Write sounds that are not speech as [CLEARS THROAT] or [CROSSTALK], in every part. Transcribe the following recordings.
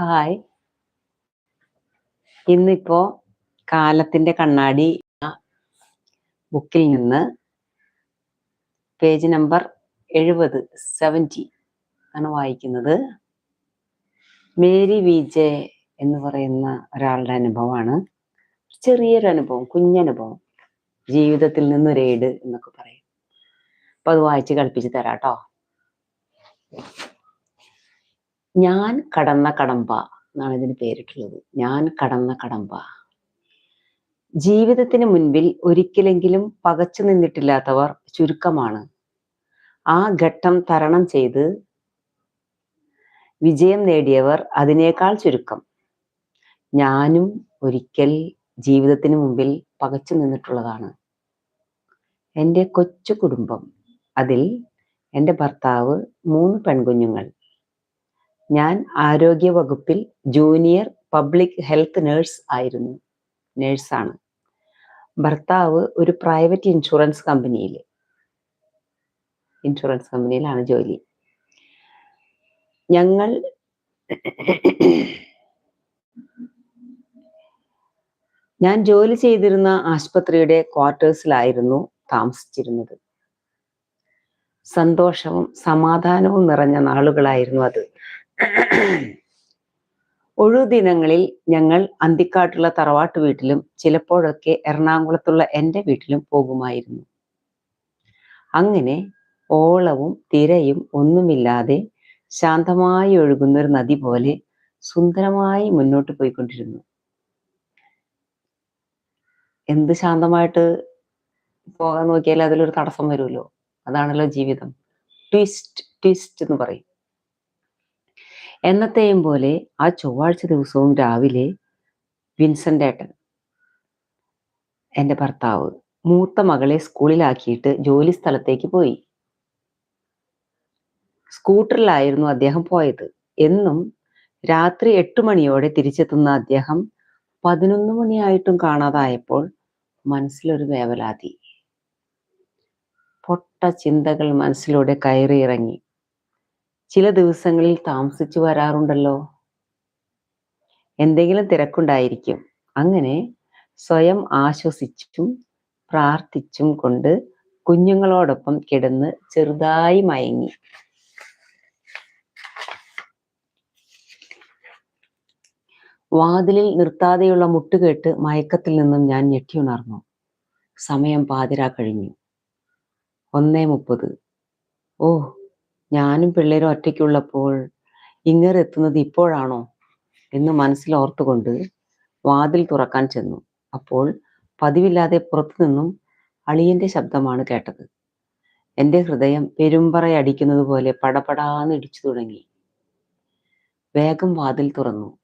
Hi. ഇന്നിപ്പോ കാലത്തിന്റെ കണ്ണാടി ബുക്കിൽ നിന്ന് പേജ് നമ്പർ എഴുപത് സെവന്റി ആണ് വായിക്കുന്നത്. മേരി വി ജെ എന്ന് പറയുന്ന ഒരാളുടെ അനുഭവമാണ്. ചെറിയൊരു അനുഭവം കുഞ്ഞനുഭവം. ജീവിതത്തിൽ നിന്നൊരേട് എന്നൊക്കെ പറയും. അപ്പൊ അത് വായിച്ച് കളിപ്പിച്ച് തരാട്ടോ. ഞാൻ കടന്ന കടമ്പ എന്നാണ് ഇതിന് പേരിട്ടുള്ളത്. ഞാൻ കടന്ന കടമ്പ. ജീവിതത്തിന് മുൻപിൽ ഒരിക്കലെങ്കിലും പകച്ചു നിന്നിട്ടില്ലാത്തവർ ചുരുക്കമാണ്. ആ ഘട്ടം തരണം ചെയ്ത് വിജയം നേടിയവർ അതിനേക്കാൾ ചുരുക്കം. ഞാനും ഒരിക്കൽ ജീവിതത്തിന് മുമ്പിൽ പകച്ചു നിന്നിട്ടുള്ളതാണ്. എന്റെ കൊച്ചു കുടുംബം. അതിൽ എന്റെ ഭർത്താവ് മൂന്ന് പെൺകുഞ്ഞുങ്ങൾ. ഞാൻ ആരോഗ്യ വകുപ്പിൽ ജൂനിയർ പബ്ലിക് ഹെൽത്ത് നേഴ്സ് ആയിരുന്നു. നേഴ്സാണ്. ഭർത്താവ് ഒരു പ്രൈവറ്റ് ഇൻഷുറൻസ് കമ്പനിയിൽ ഇൻഷുറൻസ് കമ്പനിയിലാണ് ജോലി. ഞങ്ങൾ ഞാൻ ജോലി ചെയ്തിരുന്ന ആശുപത്രിയുടെ ക്വാർട്ടേഴ്സിലായിരുന്നു താമസിച്ചിരുന്നത്. സന്തോഷവും സമാധാനവും നിറഞ്ഞ നാളുകളായിരുന്നു അത്. [CLEARS THROAT] ഒഴിവുദിനങ്ങളിൽ ഞങ്ങൾ അന്തിക്കാട്ടുള്ള തറവാട്ട് വീട്ടിലും ചിലപ്പോഴൊക്കെ എറണാകുളത്തുള്ള എന്റെ വീട്ടിലും പോകുമായിരുന്നു. അങ്ങനെ ഓളവും തിരയും ഒന്നുമില്ലാതെ ശാന്തമായി ഒഴുകുന്ന ഒരു നദി പോലെ സുന്ദരമായി മുന്നോട്ട് പോയിക്കൊണ്ടിരുന്നു. എന്ത് ശാന്തമായിട്ട് പോകാൻ നോക്കിയാൽ അതിലൊരു തടസ്സം വരുമല്ലോ? അതാണല്ലോ ജീവിതം. ട്വിസ്റ്റ് ട്വിസ്റ്റ് എന്ന് പറയും. എന്നത്തെയും പോലെ ആ ചൊവ്വാഴ്ച ദിവസവും രാവിലെ വിൻസെന്റ് ഏട്ടൻ എന്റെ ഭർത്താവ് മൂത്ത മകളെ സ്കൂളിലാക്കിയിട്ട് ജോലി സ്ഥലത്തേക്ക് പോയി. സ്കൂട്ടറിലായിരുന്നു അദ്ദേഹം പോയത്. എന്നും രാത്രി എട്ട് മണിയോടെ തിരിച്ചെത്തുന്ന അദ്ദേഹം പതിനൊന്ന് മണിയായിട്ടും കാണാതായപ്പോൾ മനസ്സിലൊരു വേവലാതി. പൊട്ട ചിന്തകൾ മനസ്സിലൂടെ കയറിയിറങ്ങി. ചില ദിവസങ്ങളിൽ താമസിച്ചു വരാറുണ്ടല്ലോ? എന്തെങ്കിലും തിരക്കുണ്ടായിരിക്കും. അങ്ങനെ സ്വയം ആശ്വസിച്ചും പ്രാർത്ഥിച്ചും കൊണ്ട് കുഞ്ഞുങ്ങളോടൊപ്പം കിടന്ന് ചെറുതായി മയങ്ങി. വാതിലിൽ നിർത്താതെയുള്ള മുട്ടുകേട്ട് മയക്കത്തിൽ നിന്നും ഞാൻ ഞെട്ടിയുണർന്നു സമയം പാതിരാ കഴിഞ്ഞു. ഒന്നേ മുപ്പത്. ഓ ഞാനും പിള്ളേരും ഒറ്റയ്ക്കുള്ളപ്പോൾ ഇങ്ങർ എത്തുന്നത് ഇപ്പോഴാണോ എന്ന് മനസ്സിൽ ഓർത്തുകൊണ്ട് വാതിൽ തുറക്കാൻ ചെന്നു. അപ്പോൾ പതിവില്ലാതെ പുറത്തു നിന്നും അളിയന്റെ ശബ്ദമാണ് കേട്ടത്. എന്റെ ഹൃദയം പെരുമ്പറയടിക്കുന്നത് പോലെ പടപടാന്ന് ഇടിച്ചു തുടങ്ങി. വേഗം വാതിൽ തുറന്നു.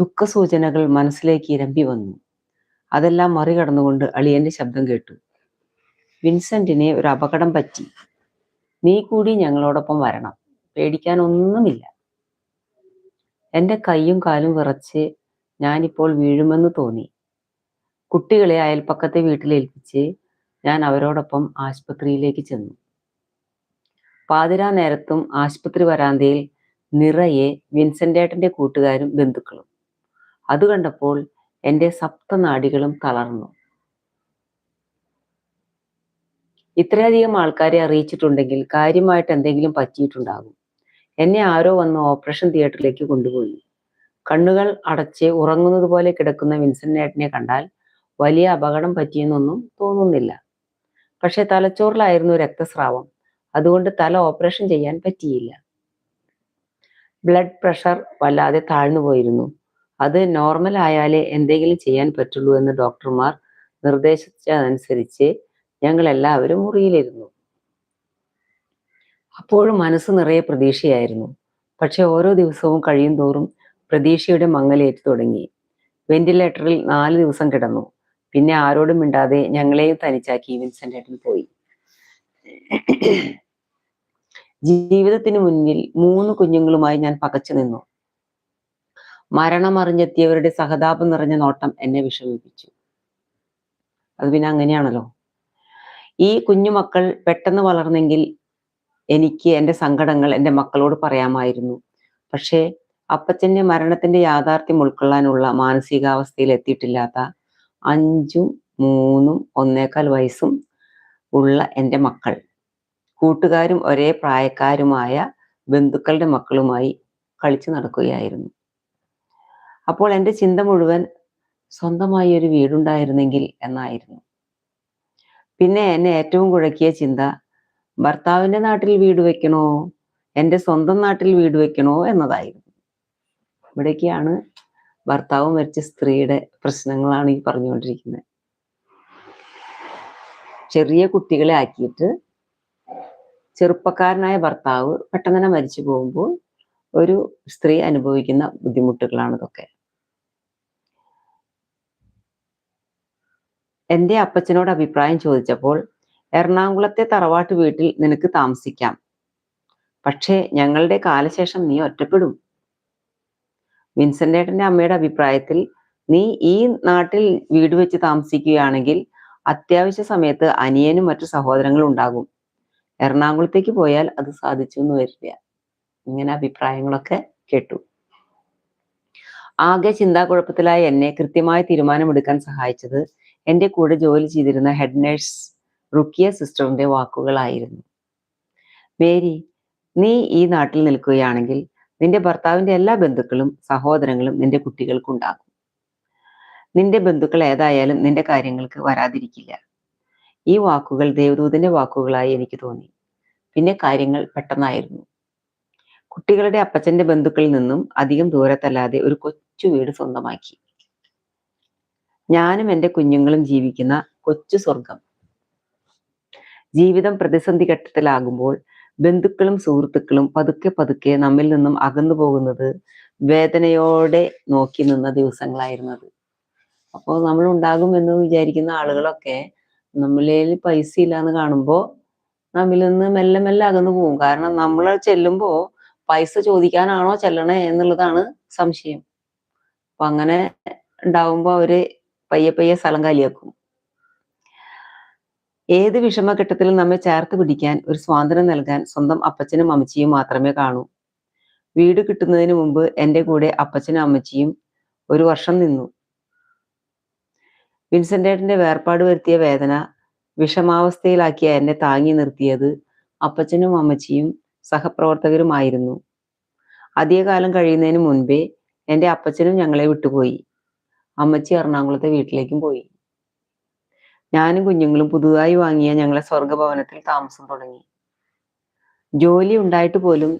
ദുഃഖസൂചനകൾ മനസ്സിലേക്ക് ഇരമ്പി വന്നു. അതെല്ലാം മറികടന്നുകൊണ്ട് അളിയന്റെ ശബ്ദം കേട്ടു. വിൻസെന്റിനെ ഒരു അപകടം പറ്റി. നീ കൂടി ഞങ്ങളോടൊപ്പം വരണം. പേടിക്കാനൊന്നുമില്ല. എന്റെ കൈയും കാലും വിറച്ച് ഞാനിപ്പോൾ വീഴുമെന്ന് തോന്നി. കുട്ടികളെ അയൽപ്പക്കത്തെ വീട്ടിലേൽപ്പിച്ച് ഞാൻ അവരോടൊപ്പം ആശുപത്രിയിലേക്ക് ചെന്നു. പാതിരാ നേരത്തും ആശുപത്രി വരാന്തയിൽ നിറയെ വിൻസെന്റേട്ടന്റെ കൂട്ടുകാരും ബന്ധുക്കളും. അത് കണ്ടപ്പോൾ എന്റെ സപ്തനാടികളും തളർന്നു. ഇത്രയധികം ആൾക്കാരെ അറിയിച്ചിട്ടുണ്ടെങ്കിൽ കാര്യമായിട്ട് എന്തെങ്കിലും പറ്റിയിട്ടുണ്ടാകും. എന്നെ ആരോ വന്ന് ഓപ്പറേഷൻ തിയേറ്ററിലേക്ക് കൊണ്ടുപോയി. കണ്ണുകൾ അടച്ച് ഉറങ്ങുന്നത് പോലെ കിടക്കുന്ന വിൻസെന്റ് ഏട്ടനെ കണ്ടാൽ വലിയ അപകടം പറ്റിയെന്നൊന്നും തോന്നുന്നില്ല. പക്ഷെ തലച്ചോറിലായിരുന്നു രക്തസ്രാവം. അതുകൊണ്ട് തല ഓപ്പറേഷൻ ചെയ്യാൻ പറ്റിയില്ല. ബ്ലഡ് പ്രഷർ വല്ലാതെ താഴ്ന്നു പോയിരുന്നു. അത് നോർമൽ ആയാലേ എന്തെങ്കിലും ചെയ്യാൻ പറ്റുള്ളൂ എന്ന് ഡോക്ടർമാർ നിർദ്ദേശിച്ചതനുസരിച്ച് ഞങ്ങൾ എല്ലാവരും മുറിയിലിരുന്നു. അപ്പോഴും മനസ്സ് നിറയെ പ്രതീക്ഷയായിരുന്നു. പക്ഷെ ഓരോ ദിവസവും കഴിയും തോറും പ്രതീക്ഷയുടെ മങ്ങലേറ്റു തുടങ്ങി. വെന്റിലേറ്ററിൽ നാല് ദിവസം കിടന്നു. പിന്നെ ആരോടും മിണ്ടാതെ ഞങ്ങളെയും തനിച്ചാക്കി വിൻസെന്റ് ഏട്ടൻ പോയി. ജീവിതത്തിന് മുന്നിൽ മൂന്ന് കുഞ്ഞുങ്ങളുമായി ഞാൻ പകച്ചു നിന്നു. മരണമറിഞ്ഞെത്തിയവരുടെ സഹതാപം നിറഞ്ഞ നോട്ടം എന്നെ വിഷമിപ്പിച്ചു. അത് പിന്നെ അങ്ങനെയാണല്ലോ. ഈ കുഞ്ഞുമക്കൾ പെട്ടെന്ന് വളർന്നെങ്കിൽ എനിക്ക് എന്റെ സങ്കടങ്ങൾ എന്റെ മക്കളോട് പറയാമായിരുന്നു. പക്ഷേ അപ്പച്ചന്റെ മരണത്തിന്റെ യാഥാർത്ഥ്യം ഉൾക്കൊള്ളാനുള്ള മാനസികാവസ്ഥയിൽ എത്തിയിട്ടില്ലാത്ത അഞ്ചും മൂന്നും ഒന്നേക്കാൽ വയസ്സും ഉള്ള എന്റെ മക്കൾ കൂട്ടുകാരും ഒരേ പ്രായക്കാരുമായ ബന്ധുക്കളുടെ മക്കളുമായി കളിച്ചു നടക്കുകയായിരുന്നു. അപ്പോൾ എന്റെ ചിന്ത മുഴുവൻ സ്വന്തമായി ഒരു വീടുണ്ടായിരുന്നെങ്കിൽ എന്നായിരുന്നു. പിന്നെ എന്നെ ഏറ്റവും കുഴക്കിയ ചിന്ത ഭർത്താവിന്റെ നാട്ടിൽ വീട് വെക്കണോ? എന്റെ സ്വന്തം നാട്ടിൽ വീട് വെക്കണോ? എന്നതായിരുന്നു. ഇവിടേക്കാണ് ഭർത്താവ് മരിച്ച സ്ത്രീയുടെ പ്രശ്നങ്ങളാണ് ഈ പറഞ്ഞുകൊണ്ടിരിക്കുന്നത് ചെറിയ കുട്ടികളെ ആക്കിയിട്ട് ചെറുപ്പക്കാരനായ ഭർത്താവ് പെട്ടെന്ന് തന്നെ മരിച്ചു പോകുമ്പോൾ ഒരു സ്ത്രീ അനുഭവിക്കുന്ന ബുദ്ധിമുട്ടുകളാണ് ഇതൊക്കെ. എന്റെ അപ്പച്ചനോട് അഭിപ്രായം ചോദിച്ചപ്പോൾ എറണാകുളത്തെ തറവാട്ട് വീട്ടിൽ നിനക്ക് താമസിക്കാം. പക്ഷേ ഞങ്ങളുടെ കാലശേഷം നീ ഒറ്റപ്പെടും വിൻസെന്റേട്ടന്റെ അമ്മയുടെ അഭിപ്രായത്തിൽ നീ ഈ നാട്ടിൽ വീട് വെച്ച് താമസിക്കുകയാണെങ്കിൽ അത്യാവശ്യ സമയത്ത് അനിയനും മറ്റു സഹോദരങ്ങളും ഉണ്ടാകും. എറണാകുളത്തേക്ക് പോയാൽ അത് സാധിച്ചു എന്ന് വരില്ല ഇങ്ങനെ അഭിപ്രായങ്ങളൊക്കെ കേട്ടു. ആകെ ചിന്താക്കുഴപ്പത്തിലായ എന്നെ കൃത്യമായ തീരുമാനമെടുക്കാൻ സഹായിച്ചത് എന്റെ കൂടെ ജോലി ചെയ്തിരുന്ന ഹെഡ് നേഴ്സ് റുക്കിയ സിസ്റ്ററിന്റെ വാക്കുകളായിരുന്നു. മേരി നീ ഈ നാട്ടിൽ നിൽക്കുകയാണെങ്കിൽ നിന്റെ ഭർത്താവിന്റെ എല്ലാ ബന്ധുക്കളും സഹോദരങ്ങളും നിന്റെ കുട്ടികൾക്കുണ്ടാകും. നിന്റെ ബന്ധുക്കൾ ഏതായാലും നിന്റെ കാര്യങ്ങൾക്ക് വരാതിരിക്കില്ല. ഈ വാക്കുകൾ ദേവദൂതന്റെ വാക്കുകളായി എനിക്ക് തോന്നി. പിന്നെ കാര്യങ്ങൾ പെട്ടെന്നായിരുന്നു. കുട്ടികളുടെ അപ്പച്ചന്റെ ബന്ധുക്കളിൽ നിന്നും അധികം ദൂരത്തല്ലാതെ ഒരു കൊച്ചു വീട് സ്വന്തമാക്കി. ഞാനും എന്റെ കുഞ്ഞുങ്ങളും ജീവിക്കുന്ന കൊച്ചു സ്വർഗം ജീവിതം പ്രതിസന്ധി ഘട്ടത്തിലാകുമ്പോൾ ബന്ധുക്കളും സുഹൃത്തുക്കളും പതുക്കെ പതുക്കെ നമ്മിൽ നിന്നും അകന്നു പോകുന്നത് വേദനയോടെ നോക്കി നിന്ന ദിവസങ്ങളായിരുന്നത്. അപ്പോൾ നമ്മൾ ഉണ്ടാകും എന്ന് വിചാരിക്കുന്ന ആളുകളൊക്കെ നമ്മളിൽ പൈസ ഇല്ലാന്ന് കാണുമ്പോൾ നമ്മിൽ നിന്ന് മെല്ലെ മെല്ലെ അകന്നു പോകും. കാരണം നമ്മൾ ചെല്ലുമ്പോൾ പൈസ ചോദിക്കാനാണോ ചെല്ലണേ എന്നുള്ളതാണ് സംശയം. അപ്പൊ അങ്ങനെ ഉണ്ടാവുമ്പോൾ അവർ പയ്യെ പയ്യെ സ്ഥലം കാലിയാക്കും. ഏത് വിഷമഘട്ടത്തിലും നമ്മെ ചേർത്ത് പിടിക്കാൻ ഒരു സ്വാതന്ത്ര്യം നൽകാൻ സ്വന്തം അപ്പച്ചനും അമ്മച്ചിയും മാത്രമേ കാണൂ. വീട് കിട്ടുന്നതിന് മുമ്പ് എന്റെ കൂടെ അപ്പച്ചനും അമ്മച്ചിയും ഒരു വർഷം നിന്നു. വിൻസെന്റേട്ടന്റെ വേർപാട് വരുത്തിയ വേദന വിഷമാവസ്ഥയിലാക്കിയ എന്നെ താങ്ങി നിർത്തിയത് അപ്പച്ചനും അമ്മച്ചിയും സഹപ്രവർത്തകരുമായിരുന്നു. അധികകാലം കഴിയുന്നതിന് മുൻപേ എന്റെ അപ്പച്ചനും ഞങ്ങളെ വിട്ടുപോയി. അമ്മച്ചി എറണാകുളത്തെ വീട്ടിലേക്കും പോയി. ഞാനും കുഞ്ഞുങ്ങളും പുതുതായി വാങ്ങിയ ഞങ്ങളെ സ്വർഗഭവനത്തിൽ താമസം തുടങ്ങി. ജോലി ഉണ്ടായിട്ട് പോലും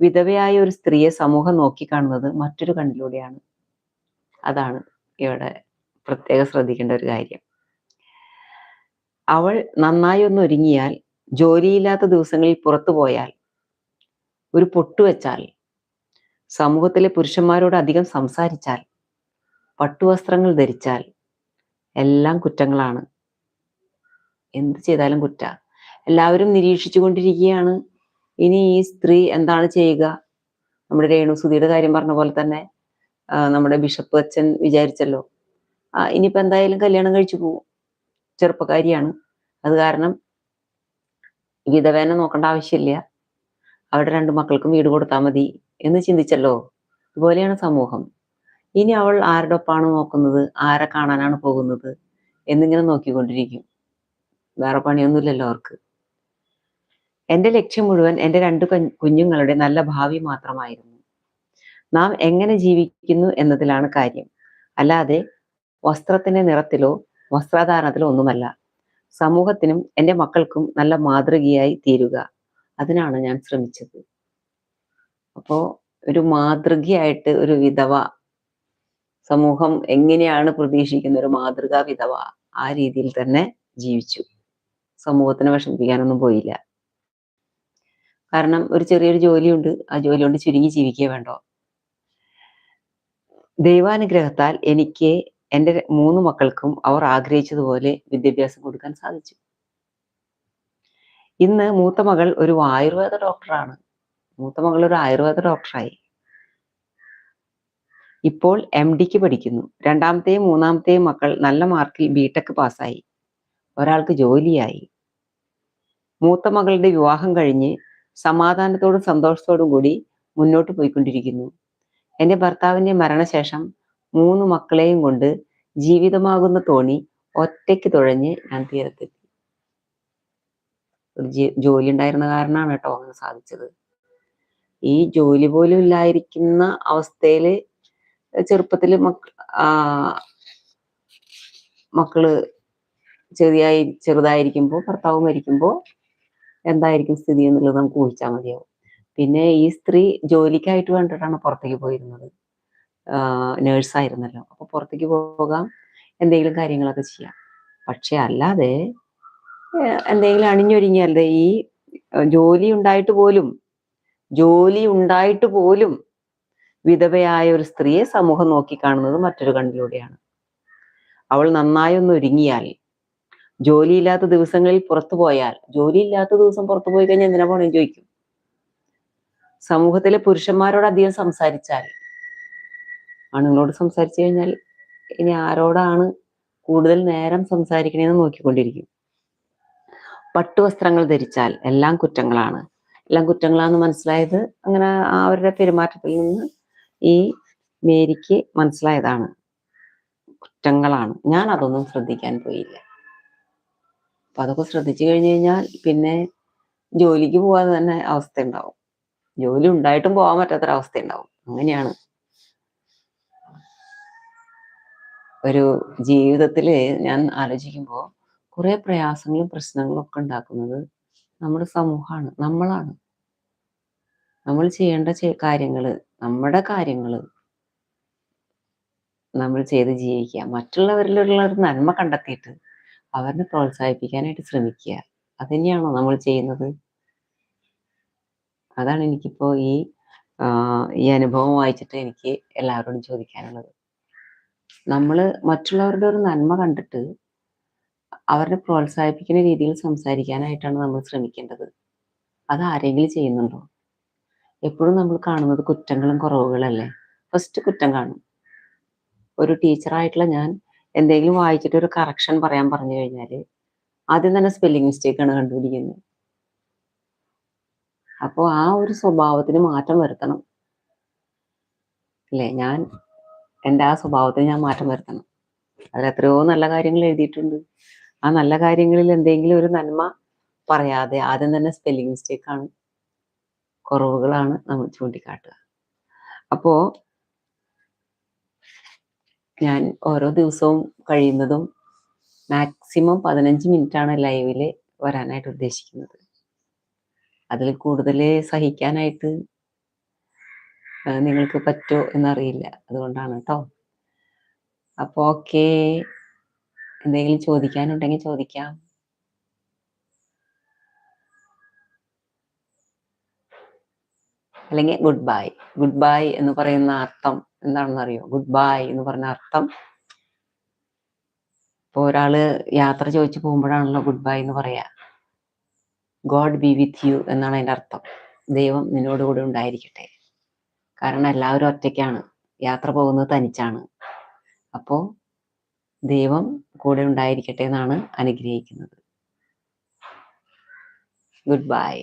വിധവയായ ഒരു സ്ത്രീയെ സമൂഹം നോക്കിക്കാണുന്നത് മറ്റൊരു കണ്ണിലൂടെയാണ്. അതാണ് ഇവിടെ പ്രത്യേകം ശ്രദ്ധിക്കേണ്ട ഒരു കാര്യം. അവൾ നന്നായി ഒന്ന് ഒരുങ്ങിയാൽ ജോലിയില്ലാത്ത ദിവസങ്ങളിൽ പുറത്തു പോയാൽ ഒരു പൊട്ടുവെച്ചാൽ സമൂഹത്തിലെ പുരുഷന്മാരോട് അധികം സംസാരിച്ചാൽ പട്ടുവസ്ത്രങ്ങൾ ധരിച്ചാൽ എല്ലാം കുറ്റങ്ങളാണ്. എന്ത് ചെയ്താലും കുറ്റ. എല്ലാവരും നിരീക്ഷിച്ചു കൊണ്ടിരിക്കുകയാണ്. ഇനി ഈ സ്ത്രീ എന്താണ് ചെയ്യുക? നമ്മുടെ രേണുസുതിയുടെ കാര്യം പറഞ്ഞ പോലെ തന്നെ നമ്മുടെ ബിഷപ്പ് അച്ഛൻ വിചാരിച്ചല്ലോ. ആ ഇനിയിപ്പോ എന്തായാലും കല്യാണം കഴിച്ചു പോകും ചെറുപ്പക്കാരിയാണ്. അത് കാരണം വിധവേനെ നോക്കേണ്ട ആവശ്യമില്ല. അവരുടെ രണ്ട് മക്കൾക്കും വീട് കൊടുത്താൽ മതി എന്ന് ചിന്തിച്ചല്ലോ. ഇതുപോലെയാണ് സമൂഹം. ഇനി അവൾ ആരുടെ നോക്കുന്നത്? ആരെ കാണാനാണ് പോകുന്നത്? എന്നിങ്ങനെ നോക്കിക്കൊണ്ടിരിക്കും. വേറെ പണിയൊന്നുമില്ലല്ലോ അവർക്ക്. എന്റെ ലക്ഷ്യം മുഴുവൻ എന്റെ രണ്ട് കുഞ്ഞുങ്ങളുടെ നല്ല ഭാവി മാത്രമായിരുന്നു. നാം എങ്ങനെ ജീവിക്കുന്നു എന്നതിലാണ് കാര്യം. അല്ലാതെ വസ്ത്രത്തിന്റെ നിറത്തിലോ വസ്ത്രധാരണത്തിലോ ഒന്നുമല്ല. സമൂഹത്തിനും എന്റെ മക്കൾക്കും നല്ല മാതൃകയായി തീരുക. അതിനാണ് ഞാൻ ശ്രമിച്ചത്. അപ്പോ ഒരു മാതൃകയായിട്ട് ഒരു വിധവ സമൂഹം എങ്ങനെയാണ് പ്രതീക്ഷിക്കുന്ന ഒരു മാതൃകാ വിധവ ആ രീതിയിൽ തന്നെ ജീവിച്ചു. സമൂഹത്തിനെ വിഷമിപ്പിക്കാനൊന്നും പോയില്ല. കാരണം ഒരു ചെറിയൊരു ജോലിയുണ്ട്. ആ ജോലി കൊണ്ട് ചുരുങ്ങി ജീവിക്കുക വേണ്ടോ? ദൈവാനുഗ്രഹത്താൽ എനിക്ക് എന്റെ മൂന്ന് മക്കൾക്കും അവർ ആഗ്രഹിച്ചതുപോലെ വിദ്യാഭ്യാസം കൊടുക്കാൻ സാധിച്ചു. ഇന്ന് മൂത്ത മകൾ ഒരു ആയുർവേദ ഡോക്ടറാണ്. മൂത്ത മകൾ ഒരു ആയുർവേദ ഡോക്ടറായി. ഇപ്പോൾ എം ഡിക്ക് പഠിക്കുന്നു. രണ്ടാമത്തെയും മൂന്നാമത്തെയും മക്കൾ നല്ല മാർക്കിൽ ബിടെക് പാസ്സായി. ഒരാൾക്ക് ജോലിയായി. മൂത്ത മകളുടെ വിവാഹം കഴിഞ്ഞ് സമാധാനത്തോടും സന്തോഷത്തോടും കൂടി മുന്നോട്ട് പോയിക്കൊണ്ടിരിക്കുന്നു. എന്റെ ഭർത്താവിന്റെ മരണശേഷം മൂന്ന് മക്കളെയും കൊണ്ട് ജീവിതമാകുന്ന തോണി ഒറ്റയ്ക്ക് തുഴഞ്ഞ് ഞാൻ തീരത്തെത്തി. ഒരു ജോലി ഉണ്ടായിരുന്ന കാരണമാണ് കേട്ടോ അങ്ങനെ സാധിച്ചത്. ഈ ജോലി പോലും ഇല്ലായിരിക്കുന്ന അവസ്ഥയിൽ ആ മക്കൾ ചെറിയായി ചെറുതായിരിക്കുമ്പോൾ ഭർത്താവ് മരിക്കുമ്പോൾ എന്തായിരിക്കും സ്ഥിതി എന്നുള്ളത് നമുക്ക് ഊഹിച്ചാൽ മതിയാവും. പിന്നെ ഈ സ്ത്രീ ജോലിക്കായിട്ട് വേണ്ടിയിട്ടാണ് പുറത്തേക്ക് പോയിരുന്നത്. നേഴ്സായിരുന്നല്ലോ. അപ്പൊ പുറത്തേക്ക് പോകാം എന്തെങ്കിലും കാര്യങ്ങളൊക്കെ ചെയ്യാം. പക്ഷെ അല്ലാതെ എന്തെങ്കിലും അണിഞ്ഞൊരുങ്ങിയല്ലേ ഈ ജോലി ഉണ്ടായിട്ട് പോലും ജോലി ഉണ്ടായിട്ട് പോലും വിധവയായ ഒരു സ്ത്രീയെ സമൂഹം നോക്കിക്കാണുന്നത് മറ്റൊരു കണ്ണിലൂടെയാണ്. അവൾ നന്നായി ഒന്ന് ഒരുങ്ങിയാൽ ജോലിയില്ലാത്ത ദിവസങ്ങളിൽ പുറത്തു പോയാൽ ജോലിയില്ലാത്ത ദിവസം പുറത്തു പോയി കഴിഞ്ഞാൽ എന്തിനാ പോണെന്ന് ചോദിക്കും. സമൂഹത്തിലെ പുരുഷന്മാരോട് അധികം സംസാരിച്ചാൽ ആണുങ്ങളോട് സംസാരിച്ചു കഴിഞ്ഞാൽ ഇനി ആരോടാണ് കൂടുതൽ നേരം സംസാരിക്കണേന്ന് നോക്കിക്കൊണ്ടിരിക്കും. പട്ടുവസ്ത്രങ്ങൾ ധരിച്ചാൽ എല്ലാം കുറ്റങ്ങളാണ്. എല്ലാം കുറ്റങ്ങളാണെന്ന് മനസ്സിലായത് അങ്ങനെ അവരുടെ പെരുമാറ്റത്തിൽ നിന്ന് ഈ മേരിക്ക് മനസ്സിലായതാണ്. കുറ്റങ്ങളാണ്. ഞാൻ അതൊന്നും ശ്രദ്ധിക്കാൻ പോയില്ല. അപ്പൊ അതൊക്കെ ശ്രദ്ധിച്ചു കഴിഞ്ഞു കഴിഞ്ഞാൽ പിന്നെ ജോലിക്ക് പോവാതെ തന്നെ അവസ്ഥ ഉണ്ടാവും ജോലി ഉണ്ടായിട്ടും പോകാൻ പറ്റാത്തൊരവസ്ഥ ഉണ്ടാവും അങ്ങനെയാണ്. ഒരു ജീവിതത്തിൽ ഞാൻ ആലോചിക്കുമ്പോൾ കുറെ പ്രയാസങ്ങളും പ്രശ്നങ്ങളും ഒക്കെ ഉണ്ടാക്കുന്നത് നമ്മുടെ സമൂഹമാണ്. നമ്മളാണ്. നമ്മൾ ചെയ്യേണ്ട കാര്യങ്ങൾ നമ്മുടെ കാര്യങ്ങൾ നമ്മൾ ചെയ്ത് ജീവിക്കുക. മറ്റുള്ളവരിലുള്ള ഒരു നന്മ കണ്ടെത്തിയിട്ട് അവരെ പ്രോത്സാഹിപ്പിക്കാനായിട്ട് ശ്രമിക്കുക. അത് തന്നെയാണോ നമ്മൾ ചെയ്യുന്നത്? അതാണ് എനിക്കിപ്പോ ഈ ഈ അനുഭവം വായിച്ചിട്ട് എനിക്ക് എല്ലാവരോടും ചോദിക്കാനുള്ളത്. നമ്മൾ മറ്റുള്ളവരുടെ ഒരു നന്മ കണ്ടിട്ട് അവരെ പ്രോത്സാഹിപ്പിക്കുന്ന രീതിയിൽ സംസാരിക്കാനായിട്ടാണ് നമ്മൾ ശ്രമിക്കേണ്ടത്. അത് ആരെങ്കിലും ചെയ്യുന്നുണ്ടോ? എപ്പോഴും നമ്മൾ കാണുന്നത് കുറ്റങ്ങളും കുറവുകളല്ലേ? ഫസ്റ്റ് കുറ്റം കാണും. ഒരു ടീച്ചറായിട്ടുള്ള ഞാൻ എന്തെങ്കിലും വായിച്ചിട്ട് ഒരു കറക്ഷൻ പറയാൻ പറഞ്ഞു കഴിഞ്ഞാൽ ആദ്യം തന്നെ സ്പെല്ലിംഗ് മിസ്റ്റേക്ക് ആണ് കണ്ടുപിടിക്കുന്നത്. അപ്പോൾ ആ ഒരു സ്വഭാവത്തിന് മാറ്റം വരുത്തണം. അല്ലേ? ഞാൻ എന്റെ ആ സ്വഭാവത്തിന് ഞാൻ മാറ്റം വരുത്തണം. അതിൽ എത്രയോ നല്ല കാര്യങ്ങൾ എഴുതിയിട്ടുണ്ട്. ആ നല്ല കാര്യങ്ങളിൽ എന്തെങ്കിലും ഒരു നന്മ പറയാതെ ആദ്യം തന്നെ സ്പെല്ലിംഗ് മിസ്റ്റേക്ക് ആണ് കുറവുകളാണ് നമ്മൾ ചൂണ്ടിക്കാട്ടുക. അപ്പോ ഞാൻ ഓരോ ദിവസവും കഴിയുന്നതും മാക്സിമം പതിനഞ്ച് മിനിറ്റ് ആണ് ലൈവിൽ വരാനായിട്ട് ഉദ്ദേശിക്കുന്നത്. അതിൽ കൂടുതൽ സഹിക്കാനായിട്ട് നിങ്ങൾക്ക് പറ്റുമോ എന്നറിയില്ല. അതുകൊണ്ടാണ് കേട്ടോ അപ്പൊ ഓക്കെ. എന്തെങ്കിലും ചോദിക്കാനുണ്ടെങ്കിൽ ചോദിക്കാം. അല്ലെങ്കിൽ ഗുഡ് ബൈ ഗുഡ് ബൈ എന്ന് പറയുന്ന അർത്ഥം എന്താണെന്ന് അറിയോ ഗുഡ് ബൈ എന്ന് പറഞ്ഞ അർത്ഥം. ഇപ്പൊ ഒരാൾ യാത്ര ചോദിച്ചു പോകുമ്പോഴാണല്ലോ ഗുഡ് ബൈ എന്ന് പറയാ. ഗോഡ് ബി വിത്ത് യു എന്നാണ് അതിന്റെ അർത്ഥം. ദൈവം നിന്നോട് കൂടെ ഉണ്ടായിരിക്കട്ടെ. കാരണം എല്ലാവരും ഒറ്റയ്ക്കാണ്. യാത്ര പോകുന്നത് തനിച്ചാണ്. അപ്പോ ദൈവം കൂടെ ഉണ്ടായിരിക്കട്ടെ എന്നാണ് അനുഗ്രഹിക്കുന്നത്. Good bye